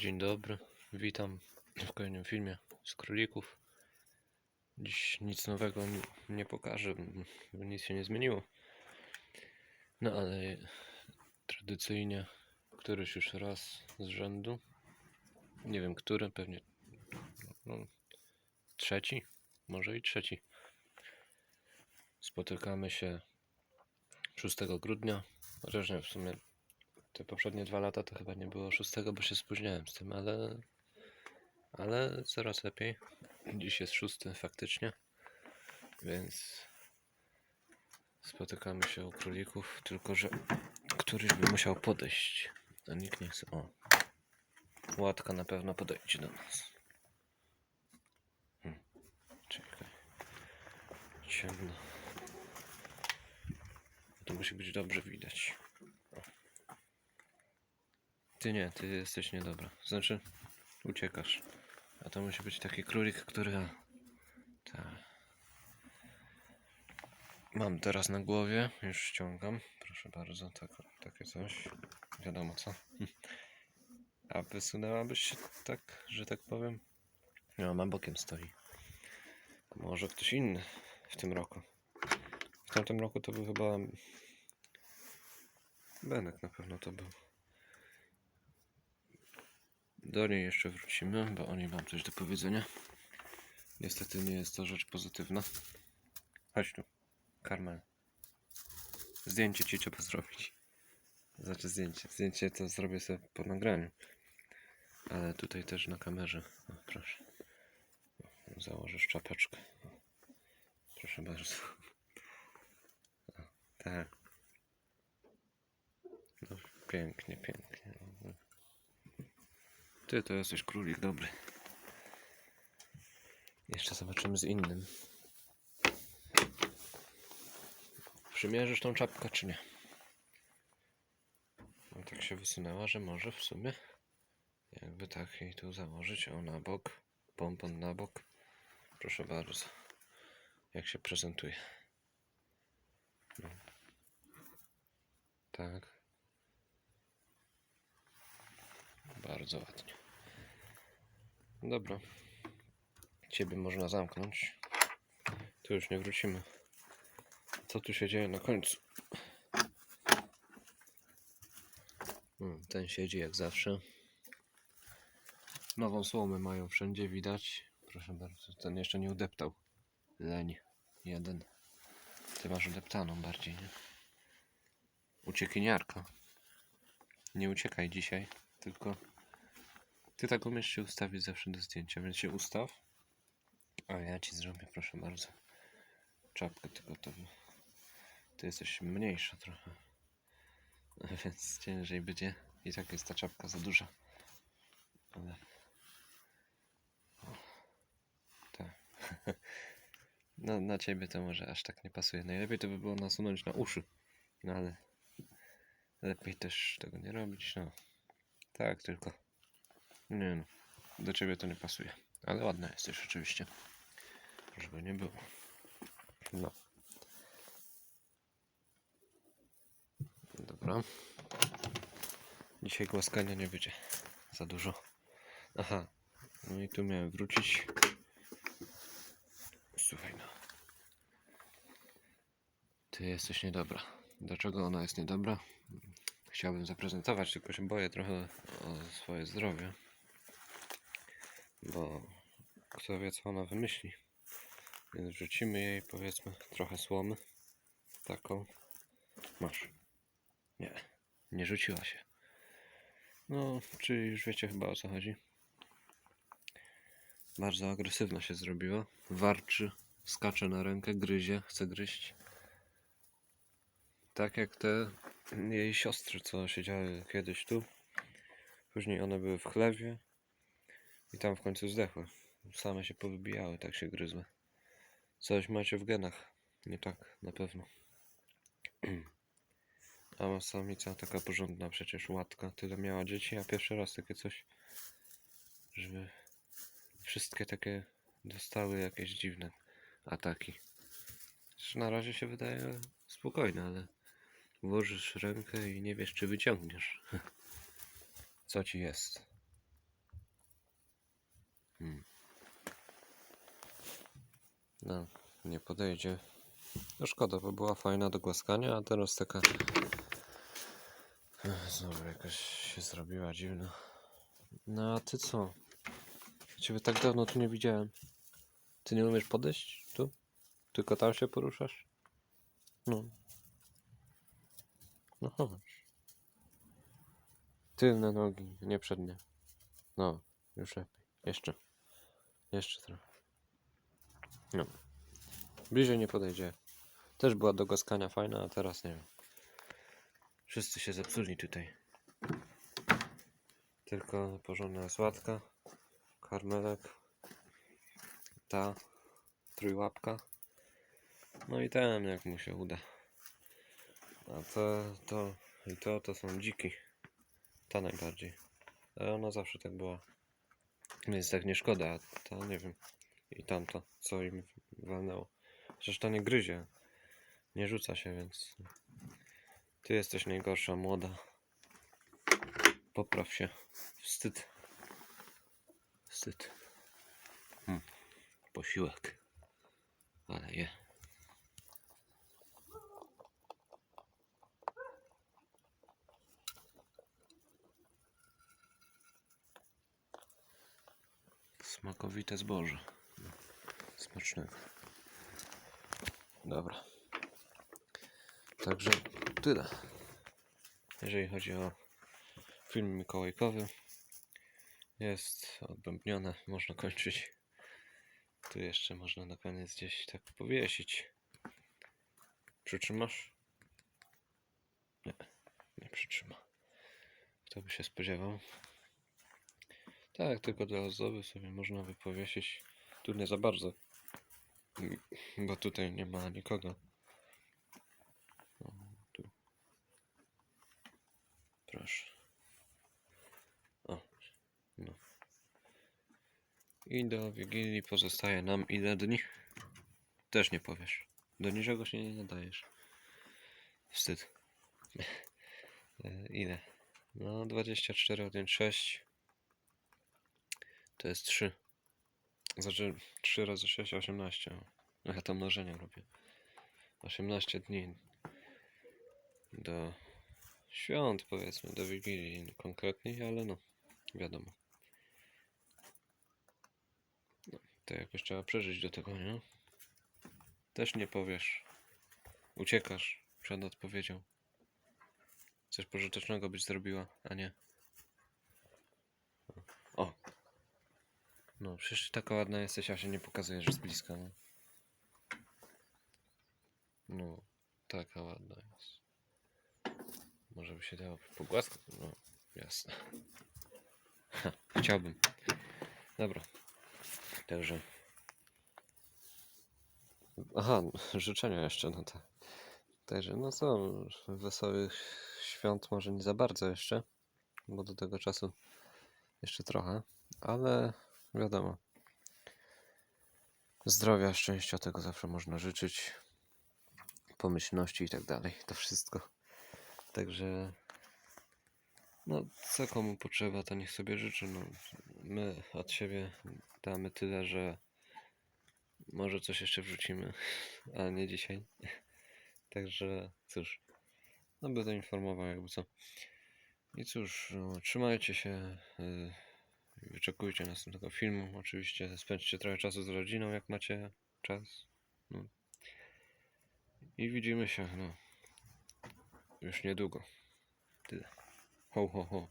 Dzień dobry, witam w kolejnym filmie z królików. Dziś nic nowego nie, pokażę, nic się nie zmieniło. No ale tradycyjnie któryś już raz z rzędu, nie wiem który, pewnie no, trzeci, może i trzeci. Spotykamy się 6 grudnia, chociaż w sumie te poprzednie dwa lata to chyba nie było szóstego, bo się spóźniałem z tym, ale ale coraz lepiej. Dziś jest szósty faktycznie, więc spotykamy się u królików, tylko że któryś by musiał podejść, a nikt nie chce. O, łatka na pewno podejdzie do nas. Hmm. Czekaj. Ciemno. To musi być dobrze widać. Ty nie, ty jesteś niedobra. Znaczy, uciekasz. A to musi być taki królik, który. Tak. Mam teraz na głowie, już ściągam. Proszę bardzo, tak, takie coś. Wiadomo co. A wysunęłabyś się tak, że tak powiem? No, na bokiem stoi. Może ktoś inny w tym roku. W tamtym roku to był chyba. Benek na pewno to był. Do niej jeszcze wrócimy, bo oni mam coś do powiedzenia. Niestety nie jest to rzecz pozytywna. Chodź tu, Karmel. Zdjęcie ci trzeba zrobić. Znaczy zdjęcie. Zdjęcie to zrobię sobie po nagraniu. Ale tutaj też na kamerze. O, proszę. O, Założysz czapeczkę. O, Proszę bardzo. O, tak. No, pięknie, pięknie. Ty to jesteś królik dobry. Jeszcze zobaczymy z innym. Przymierzysz tą czapkę, czy nie? No tak się wysunęła, że może w sumie jakby tak jej tu założyć. O, na bok. Pompon na bok. Proszę bardzo. Jak się prezentuje. No. Tak. Bardzo ładnie. Dobra. Ciebie można zamknąć. Tu już nie wrócimy. Co tu się dzieje na końcu? Hmm, ten siedzi jak zawsze. Nową słomę mają wszędzie widać. Proszę bardzo, ten jeszcze nie udeptał. Leń. Jeden. Ty masz udeptaną bardziej, nie? Uciekiniarka. Nie uciekaj dzisiaj, tylko ty tak umiesz się ustawić zawsze do zdjęcia, więc się ustaw. A ja ci zrobię, proszę bardzo. Czapkę tylko to. Ty jesteś mniejsza trochę. Więc ciężej będzie. I tak jest ta czapka za duża. Ale. Tak. No, na ciebie to może aż tak nie pasuje. Najlepiej to by było nasunąć na uszy. No ale. Lepiej też tego nie robić. No. Tak, tylko. Nie no, do ciebie to nie pasuje. Ale ładna jesteś oczywiście. Żeby nie było. No. Dobra. Dzisiaj głaskania nie będzie za dużo. Aha. No i tu miałem wrócić. Słuchaj no. Ty jesteś niedobra. Dlaczego ona jest niedobra? Chciałbym zaprezentować, tylko się boję trochę o swoje zdrowie. Bo kto wie, co ona wymyśli. Więc wrzucimy jej, powiedzmy, trochę słomy. Taką. Masz. Nie, nie rzuciła się. No, czyli już wiecie chyba o co chodzi. Bardzo agresywna się zrobiła. Warczy, skacze na rękę, gryzie, chce gryźć. Tak jak te jej siostry, co siedziały kiedyś tu. Później one były w chlewie. I tam w końcu zdechły. Same się powybijały, tak się gryzły. Coś macie w genach. Nie tak, na pewno. A samica taka porządna przecież łatka. Tyle miała dzieci, a pierwszy raz takie coś, żeby wszystkie takie dostały jakieś dziwne ataki. Zresztą na razie się wydaje spokojne, ale włożysz rękę i nie wiesz, czy wyciągniesz. Co ci jest? Hmm. No, nie podejdzie. No szkoda, bo była fajna do głaskania, a teraz taka... Znowu jakaś się zrobiła dziwna. No a ty co? Ciebie tak dawno tu nie widziałem. Ty nie umiesz podejść tu? Tylko tam się poruszasz? No. No chodź. Tylne nogi, nie przednie. No, już lepiej. Jeszcze. Jeszcze trochę. No. Bliżej nie podejdzie. Też była do głaskania fajna, a teraz nie wiem. Wszyscy się zepsuli tutaj. Tylko porządna słatka, karmelek, ta trójłapka. No i ten, jak mu się uda. A to, to i to, to są dziki. Ta najbardziej. Ale ona zawsze tak była. Więc tak nie szkoda, a ta nie wiem. I tamto, co im walnęło. To nie gryzie. Nie rzuca się, więc. Ty jesteś najgorsza, młoda. Popraw się. Wstyd. Wstyd. Hmm. Posiłek. Ale je. Smakowite zboże. No, Smacznego. Dobra. Także tyle. Jeżeli chodzi o film mikołajkowy, jest odbębnione, można kończyć. Tu jeszcze można na koniec gdzieś tak powiesić. Przytrzymasz? Nie, nie przytrzyma. Kto by się spodziewał? Tak, tylko dla ozdoby sobie można by powiesić. Tu nie za bardzo, bo tutaj nie ma nikogo. O, tu. Proszę. O, no. I do Wigilii pozostaje nam ile dni? Też nie powiesz. Do niczego się nie nadajesz. Wstyd. E, ile? No, 24 odjąć 6 to jest 3. Znaczy 3 razy 6, 18. No ja to mnożenie robię. 18 dni do świąt, powiedzmy, do Wigilii konkretniej, ale no, wiadomo. No, to jakoś trzeba przeżyć do tego, nie? Też nie powiesz. Uciekasz przed odpowiedzią. Coś pożytecznego byś zrobiła, a nie. O! No, przecież taka ładna jesteś, a się nie pokazujesz z bliska, no. No, taka ładna jest. Może by się dało pogłaskać? No, jasne. Ha, chciałbym. Dobra. Także. Aha, życzenia jeszcze, no tak. Także, no co, wesołych świąt może nie za bardzo jeszcze, bo do tego czasu jeszcze trochę, ale wiadomo. Zdrowia, szczęścia, tego zawsze można życzyć. Pomyślności i tak dalej, to wszystko. Także, no, co komu potrzeba, to niech sobie życzy. No, my od siebie damy tyle, że może coś jeszcze wrzucimy, ale nie dzisiaj. Także, cóż, no będę informował jakby co. I cóż, no, trzymajcie się. y, Wyczekujcie następnego filmu. Oczywiście spędźcie trochę czasu z rodziną, jak macie czas. No. I widzimy się, no. Już niedługo. Tyle. Ho, ho, ho.